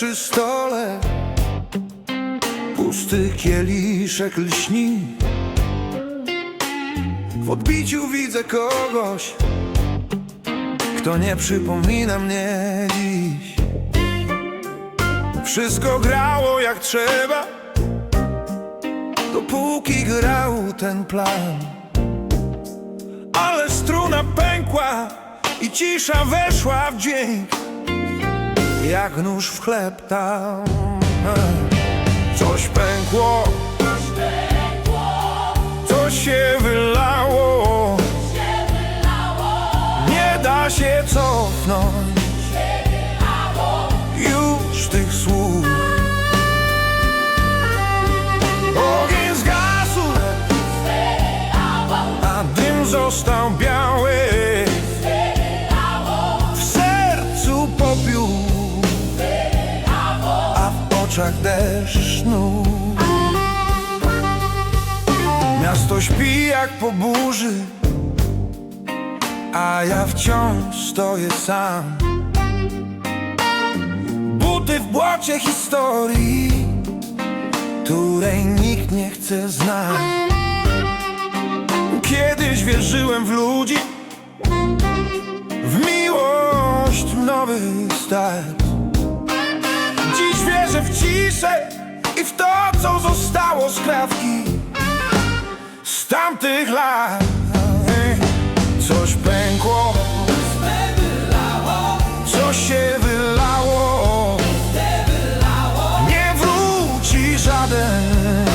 przy stole. Pusty kieliszek lśni. W odbiciu widzę kogoś Kto nie przypomina mnie dziś. Wszystko grało jak trzeba Dopóki grał ten plan. Ale struna pękła I cisza weszła w dźwięk Jak nóż w chleb tam. Coś pękło. Coś się wylało. Nie da się cofnąć oczach deszcz snów Miasto śpi jak po burzy A ja wciąż stoję sam. Buty w błocie historii Której nikt nie chce znać. Kiedyś wierzyłem w ludzi W miłość, w nowy start wierzę w ciszę I w to, co zostało z krawki Z tamtych lat Coś pękło Coś się wylało. Nie wróci żaden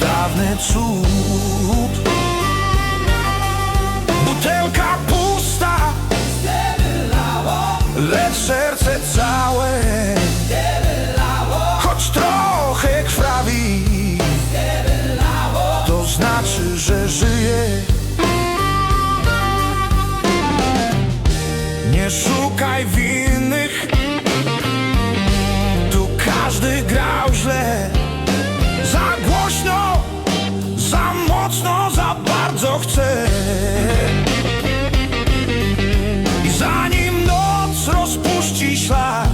Dawny cud Butelka pusta Lecz serce szukaj winnych. Tu każdy grał źle. Za głośno, za mocno, za bardzo chce. I zanim noc rozpuści ślad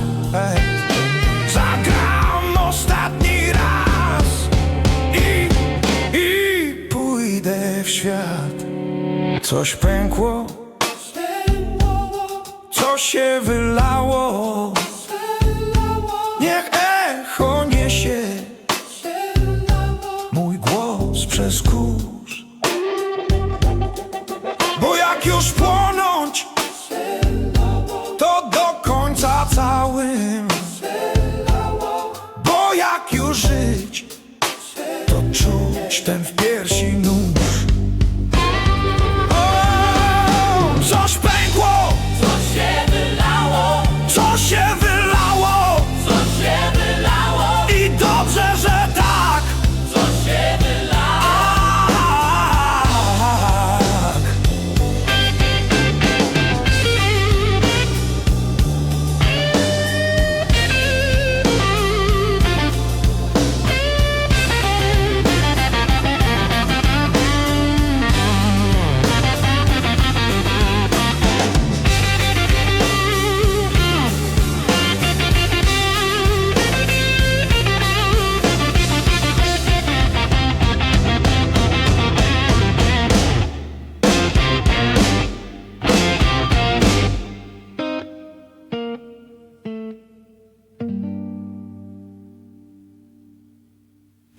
Zagram ostatni raz I, i pójdę w świat. Coś pękło, się wylało. Niech echo niesie Mój głos przez kurz. Bo jak już płonąć To do końca całym. Bo jak już żyć To czuć ten wpływ